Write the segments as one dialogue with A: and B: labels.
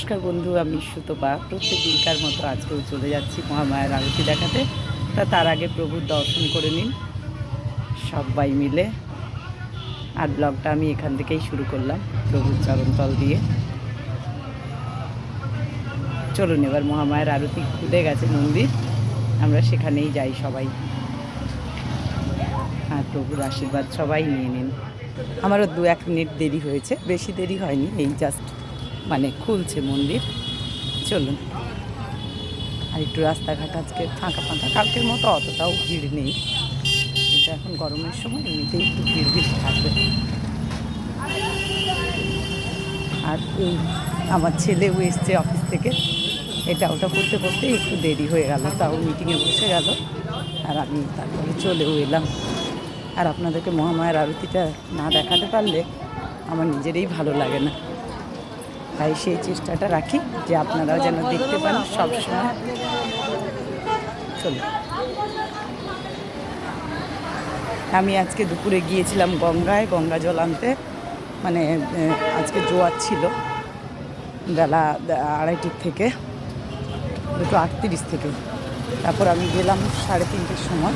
A: নমস্কার বন্ধু, আমি সুতপা। প্রত্যেক দিনকার মতো আজকেও চলে যাচ্ছি মহামায়ার আরতি দেখাতে। তা তার আগে প্রভুর দর্শন করে নিন। সবাই মিলে আর ব্লগটা আমি এখান থেকেই শুরু করলাম, প্রভুর চরণতল দিয়ে। চলুন এবার মহামায়ার আরতি খুলে গেছে মন্দির। আমরা সেখানেই যাই সবাই। আর প্রভুর আশীর্বাদ সবাই নিয়ে নিন। আমারও দু এক মিনিট দেরি হয়েছে, বেশি দেরি হয়নি, এই জাস্ট মানে খুলছে মন্দির। চলুন। আর একটু রাস্তাঘাট আজকে ফাঁকা ফাঁকা। কালকের মতো অতটাও ভিড় নেই। এটা এখন গরমের সময় এমনিতেই একটু ভিড় ভিড় থাকবে। আর এই আমার ছেলেও এসছে অফিস থেকে। এটা ওটা করতে করতে একটু দেরি হয়ে গেল। তাও মিটিংয়ে বসে গেল। আর আমি তারপরে চলেও এলাম। আর আপনাদেরকে মহামায়ার আরতিটা না দেখাতে পারলে আমার নিজেরই ভালো লাগে না। তাই সেই চেষ্টাটা রাখি যে আপনারাও যেন দেখতে পান সবসময় চলুন। আমি আজকে দুপুরে গিয়েছিলাম গঙ্গায়, গঙ্গা জল আনতে। মানে আজকে জোয়ার ছিল। বেলা আড়াইটির থেকে, দুটো আটত্রিশ থেকে। তারপর আমি গেলাম সাড়ে তিনটের সময়।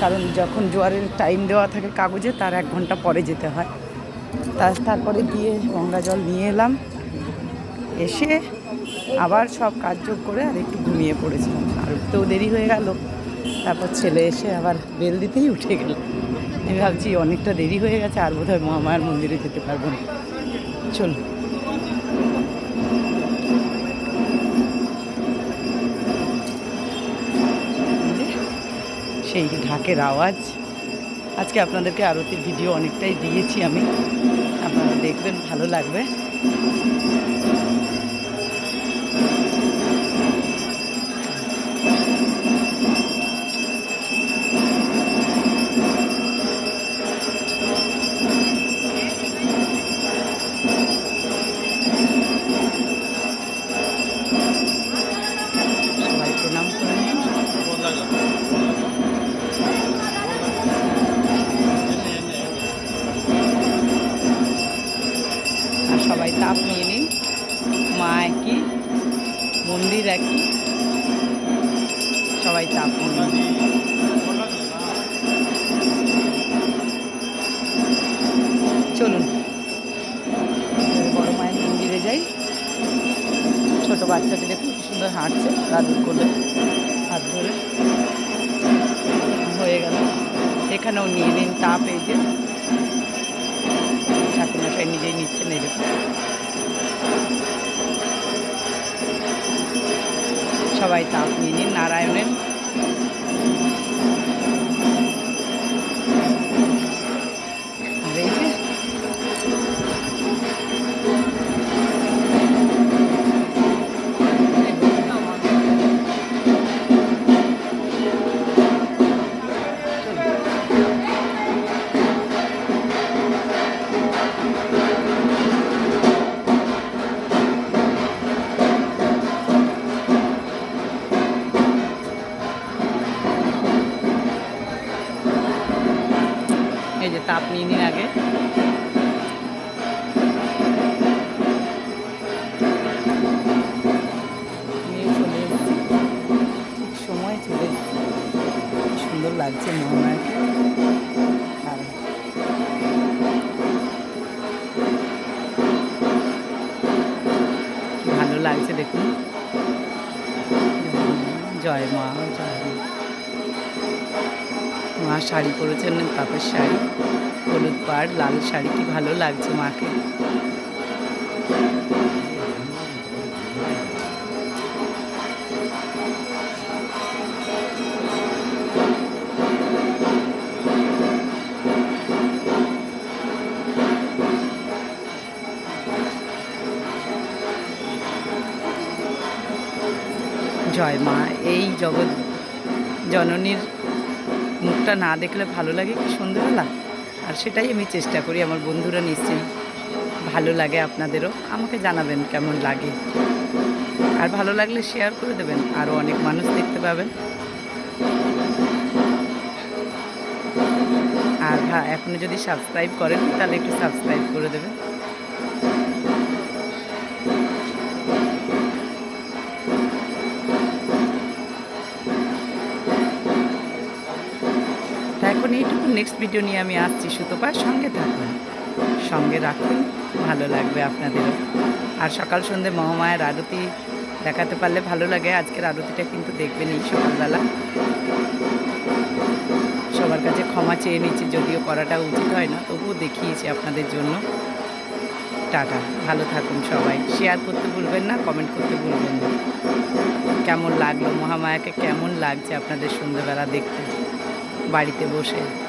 A: কারণ যখন জোয়ারের টাইম দেওয়া থাকে কাগজে, তার এক ঘণ্টা পরে যেতে হয়। তারপরে গিয়ে গঙ্গা জল নিয়ে এলাম। এসে আবার সব কাজ কাজযোগ করে আর একটু ঘুমিয়ে পড়েছিলাম। আর উঠতেও দেরি হয়ে গেল। তারপর ছেলে এসে আবার বেল দিতেই উঠে গেল। আমি ভাবছি অনেকটা দেরি হয়ে গেছে, আর বোধহয় মহামায়ার মন্দিরে যেতে পারব না। চল। সেই ঢাকের আওয়াজ। আজকে আপনাদেরকে আরতির ভিডিও অনেকটাই দিয়েছি আমি। আপনারা দেখবেন, ভালো লাগবে। মা একই, মন্দির একই। সবাই নিয়ে চলুন, বড় মায়ের মন্দিরে যাই। ছোট বাচ্চাকে দেখুন সুন্দর হাঁটছে, দাদুর কোলে হাত ধরে। হয়ে গেল। এখানেও নিয়ে নিন তাপ এই যে। ঠাকুরমশাই নিজেই নিচ্ছেন এই সবাই তাপ নিয়ে নিন নারায়ণের জয় মা যায়। মা শাড়ি পরেছেন কাপের শাড়ি, হলুদ পাড়, লাল শাড়ি, কি ভালো লাগছে মাকে। জয় মা, এই জগৎ জননীর মুখটা না দেখলে ভালো লাগে কি সন্ধ্যেবেলা? আর সেটাই আমি চেষ্টা করি, আমার বন্ধুরা নিশ্চয়ই ভালো লাগে আপনাদেরও। আমাকে জানাবেন কেমন লাগে। আর ভালো লাগলে শেয়ার করে দেবেন, আরও অনেক মানুষ দেখতে পাবেন। আর হ্যাঁ এখনও যদি সাবস্ক্রাইব করেন তাহলে একটু সাবস্ক্রাইব করে দেবেন। নেক্সট ভিডিও নিয়ে আমি আসছি সুতোপার। সঙ্গে থাকুন। সঙ্গে রাখুন। ভালো লাগবে আপনাদেরও। আর সকাল সন্ধে মহামায়ার আরতি দেখাতে পারলে ভালো লাগে। আজকের আরতিটা কিন্তু দেখবেনই সকালবেলা। সবার কাছে ক্ষমা চেয়ে নিচ্ছি, যদিও করাটা উচিত হয় না। তবুও দেখিয়েছি আপনাদের জন্য। টাটা। ভালো থাকুন সবাই। শেয়ার করতে ভুলবেন না, কমেন্ট করতে ভুলবেন না। কেমন লাগল মহামায়াকে? কেমন লাগছে আপনাদের সন্ধ্যেবেলা দেখতে? বাড়িতে বসে।